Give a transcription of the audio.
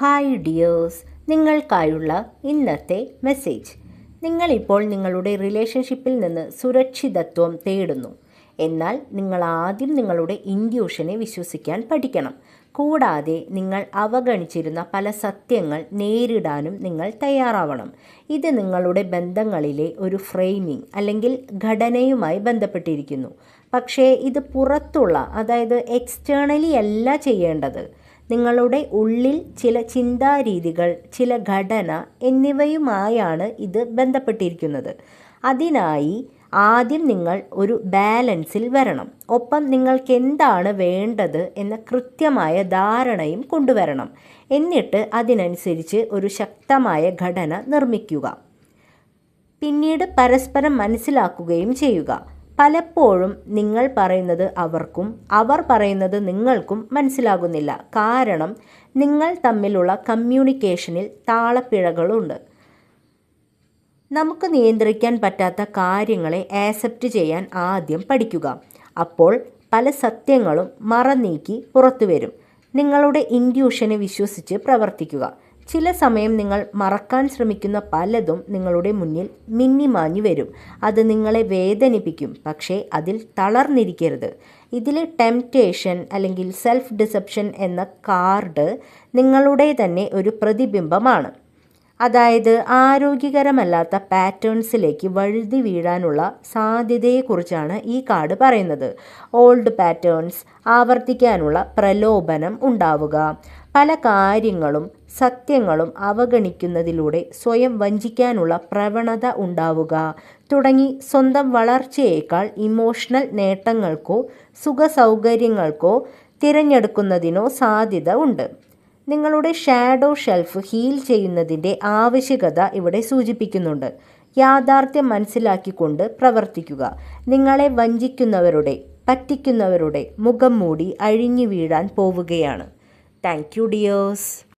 Hi dears നിങ്ങൾക്കായുള്ള ഇന്നത്തെ message നിങ്ങളിപ്പോൾ നിങ്ങളുടെ റിലേഷൻഷിപ്പിൽ നിന്ന് സുരക്ഷിതത്വം തേടുന്നു. എന്നാൽ നിങ്ങൾ ആദ്യം നിങ്ങളുടെ ഇൻഡ്യൂഷനെ വിശ്വസിക്കാൻ പഠിക്കണം. കൂടാതെ നിങ്ങൾ അവഗണിച്ചിരുന്ന പല സത്യങ്ങൾ നേരിടാനും നിങ്ങൾ തയ്യാറാവണം. ഇത് നിങ്ങളുടെ ബന്ധങ്ങളിലെ ഒരു ഫ്രെയിമിംഗ് അല്ലെങ്കിൽ ഘടനയുമായി ബന്ധപ്പെട്ടിരിക്കുന്നു. പക്ഷേ ഇത് പുറത്തുള്ള അതായത് എക്സ്റ്റേണലി അല്ല ചെയ്യേണ്ടത്. നിങ്ങളുടെ ഉള്ളിൽ ചില ചിന്താരീതികൾ ചില ഘടന എന്നിവയുമായാണ് ഇത് ബന്ധപ്പെട്ടിരിക്കുന്നത്. അതിനായി ആദ്യം നിങ്ങൾ ഒരു ബാലൻസിൽ വരണം. ഒപ്പം നിങ്ങൾക്ക് എന്താണ് വേണ്ടത് എന്ന കൃത്യമായ ധാരണയും കൊണ്ടുവരണം. എന്നിട്ട് അതിനനുസരിച്ച് ഒരു ശക്തമായ ഘടന നിർമ്മിക്കുക. പിന്നീട് പരസ്പരം മനസ്സിലാക്കുകയും ചെയ്യുക. പലപ്പോഴും നിങ്ങൾ പറയുന്നത് അവർക്കും അവർ പറയുന്നത് നിങ്ങൾക്കും മനസ്സിലാകുന്നില്ല. കാരണം നിങ്ങൾ തമ്മിലുള്ള കമ്മ്യൂണിക്കേഷനിൽ താളപ്പിഴകളുണ്ട്. നമുക്ക് നിയന്ത്രിക്കാൻ പറ്റാത്ത കാര്യങ്ങളെ ആക്സെപ്റ്റ് ചെയ്യാൻ ആദ്യം പഠിക്കുക. അപ്പോൾ പല സത്യങ്ങളും മറനീക്കി പുറത്തു വരും നിങ്ങളുടെ ഇൻഡ്യൂഷനെ വിശ്വസിച്ച് പ്രവർത്തിക്കുക. ചില സമയം നിങ്ങൾ മറക്കാൻ ശ്രമിക്കുന്ന പലതും നിങ്ങളുടെ മുന്നിൽ മിന്നിമാഞ്ഞു വരും. അത് നിങ്ങളെ വേദനിപ്പിക്കും. പക്ഷേ അതിൽ തളർന്നിരിക്കരുത്. ഇതിൽ ടെംപ്റ്റേഷൻ അല്ലെങ്കിൽ സെൽഫ് ഡിസെപ്ഷൻ എന്ന കാർഡ് നിങ്ങളുടെ തന്നെ ഒരു പ്രതിബിംബമാണ്. അതായത് ആരോഗ്യകരമല്ലാത്ത പാറ്റേൺസിലേക്ക് വഴുതി വീഴാനുള്ള സാധ്യതയെക്കുറിച്ചാണ് ഈ കാർഡ് പറയുന്നത്. ഓൾഡ് പാറ്റേൺസ് ആവർത്തിക്കാനുള്ള പ്രലോഭനം ഉണ്ടാവുക. പല കാര്യങ്ങളും സത്യങ്ങളും അവഗണിക്കുന്നതിലൂടെ സ്വയം വഞ്ചിക്കാനുള്ള പ്രവണത ഉണ്ടാവുക. തുടങ്ങി സ്വന്തം വളർച്ചയേക്കാൾ ഇമോഷണൽ നേട്ടങ്ങൾക്കോ സുഖസൗകര്യങ്ങൾക്കോ തിരഞ്ഞെടുക്കുന്നതിനോ സാധ്യത ഉണ്ട്. നിങ്ങളുടെ ഷാഡോ ഷെൽഫ് ഹീൽ ചെയ്യുന്നതിന്റെ ആവശ്യകത ഇവിടെ സൂചിപ്പിക്കുന്നുണ്ട്. യാഥാർത്ഥ്യം മനസ്സിലാക്കിക്കൊണ്ട് പ്രവർത്തിക്കുക. നിങ്ങളെ വഞ്ചിക്കുന്നവരുടെ പറ്റിക്കുന്നവരുടെ മുഖം മൂടി അഴിഞ്ഞു വീഴാൻ പോവുകയാണ്. Thank you, dears.